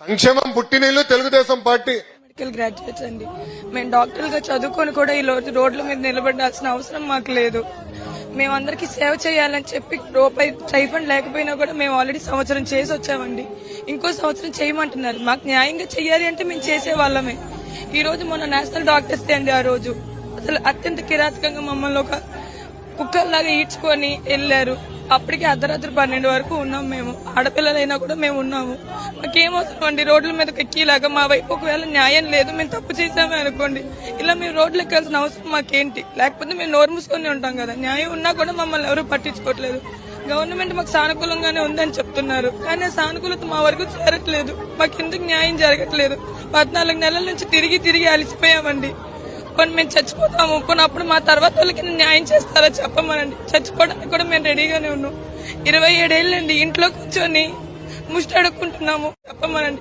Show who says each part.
Speaker 1: సంక్షేమం పుట్టినీళ్ళు Telugu Desam party.
Speaker 2: Medical graduates అండి. మేము డాక్టర్లుగా చదువుకొని కూడా ఈ రోజు రోడ్ల మీద నిలబడాల్సిన అవసరం మాకు లేదు. మేమందరికి సేవ చేయాలని చెప్పి రూపాయి స్టైఫండ్ లేకపోయినా కూడా మేము ఆల్రెడీ సంవత్సరం చేసి వచ్చామండి. ఇంకో సంవత్సరం చేయమంటున్నారు. మాకు న్యాయంగా చేయాలి అంటే మేము చేసే వాళ్ళమే. ఈ రోజు మొన్న నేషనల్ డాక్టర్స్ డే అండి ఆ రోజు. అసలు అత్యంత కిరాతకంగా మమ్మల్ని ఒక కుక్కల్లాగా ఈడ్చుకొని వెళ్ళారు. అప్పటికి అర్ధరాత్రి పన్నెండు వరకు ఉన్నాం మేము. ఆడపిల్లలైనా కూడా మేము ఉన్నాము. మాకేమవుతుంది అండి రోడ్ల మీద ఎక్కిలాగా మా వైపు ఒకవేళ న్యాయం లేదు మేము తప్పు చేసామే అనుకోండి. ఇలా మేము రోడ్లు ఎక్కాల్సిన అవసరం మాకేంటి? లేకపోతే మేము నోరు మూసుకొని ఉంటాం కదా. న్యాయం ఉన్నా కూడా మమ్మల్ని ఎవరు పట్టించుకోవట్లేదు. గవర్నమెంట్ మాకు సానుకూలంగానే ఉందని చెప్తున్నారు. కానీ ఆ సానుకూలత మా వరకు చేరట్లేదు. మాకు ఎందుకు న్యాయం జరగట్లేదు? పద్నాలుగు నెలల నుంచి తిరిగి తిరిగి అలిసిపోయామండి. చెప్పండి మేము చచ్చిపోతాము. కొనప్పుడు మా తర్వాత వాళ్ళకి న్యాయం చేస్తారా చెప్పమనండి. చచ్చిపోవడానికి కూడా మేము రెడీగానే ఉన్నాం. ఇరవై ఏడేళ్ళండి ఇంట్లో కూర్చొని ముష్టి అడుక్కుంటున్నాము చెప్పమనండి.